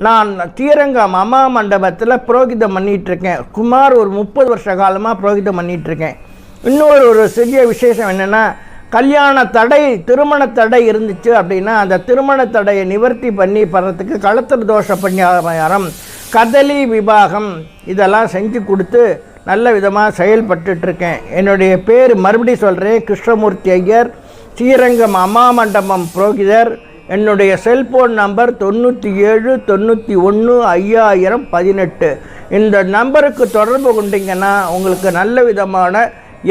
நான் ஸ்ரீரங்கம் அம்மா மண்டபத்தில் புரோகிதம் பண்ணிகிட்ருக்கேன் குமார் ஒரு முப்பது வருஷ காலமாக புரோகிதம் பண்ணிகிட்ருக்கேன் இன்னொரு ஒரு சிறிய விசேஷம் என்னென்னா கல்யாண தடை திருமண தடை இருந்துச்சு அப்படின்னா அந்த திருமண தடையை நிவர்த்தி பண்ணி படுறதுக்கு களத்திர தோஷ பணியாரம் கதலி விவாகம் இதெல்லாம் செஞ்சு கொடுத்து நல்ல விதமாக செயல்பட்டுட்ருக்கேன் என்னுடைய பேர் மறுபடி சொல்கிறேன் கிருஷ்ணமூர்த்தி ஐயர் ஸ்ரீரங்கம் அம்மா மண்டபம் புரோகிதர் என்னுடைய செல்போன் நம்பர் தொண்ணூற்றி ஏழு தொண்ணூற்றி ஒன்று ஐயாயிரம் பதினெட்டு. இந்த நம்பருக்கு தொடர்பு கொண்டீங்கன்னா உங்களுக்கு நல்ல விதமான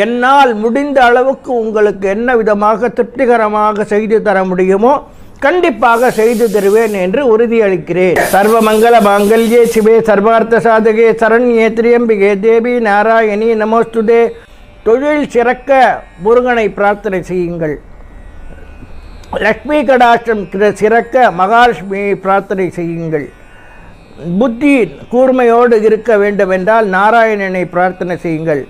என்னால் முடிந்த அளவுக்கு உங்களுக்கு என்ன விதமாக திருப்திகரமாக செய்து தர முடியுமோ கண்டிப்பாக செய்து தருவேன் என்று உறுதியளிக்கிறேன். சர்வ மங்கள மாங்கல்யே சிவே சர்வார்த்த சாதகே சரண்யே திரியம்பிகே தேவி நாராயணி நமோஸ்துதே. தொழில் சிறக்க முருகனை பிரார்த்தனை செய்யுங்கள். லக்ஷ்மி கடாஷ்டம் சிறக்க மகாலட்சுமியை பிரார்த்தனை செய்யுங்கள். புத்தி கூர்மையோடு இருக்க வேண்டுமென்றால் நாராயணனை பிரார்த்தனை செய்யுங்கள்.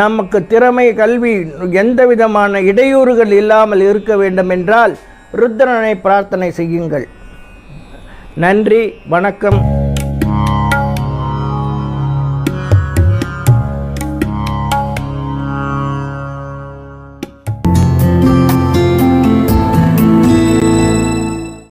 நமக்கு திறமை கல்வி எந்த விதமான இடையூறுகள் இல்லாமல் இருக்க வேண்டுமென்றால் ருத்ரனை பிரார்த்தனை செய்யுங்கள். நன்றி வணக்கம்.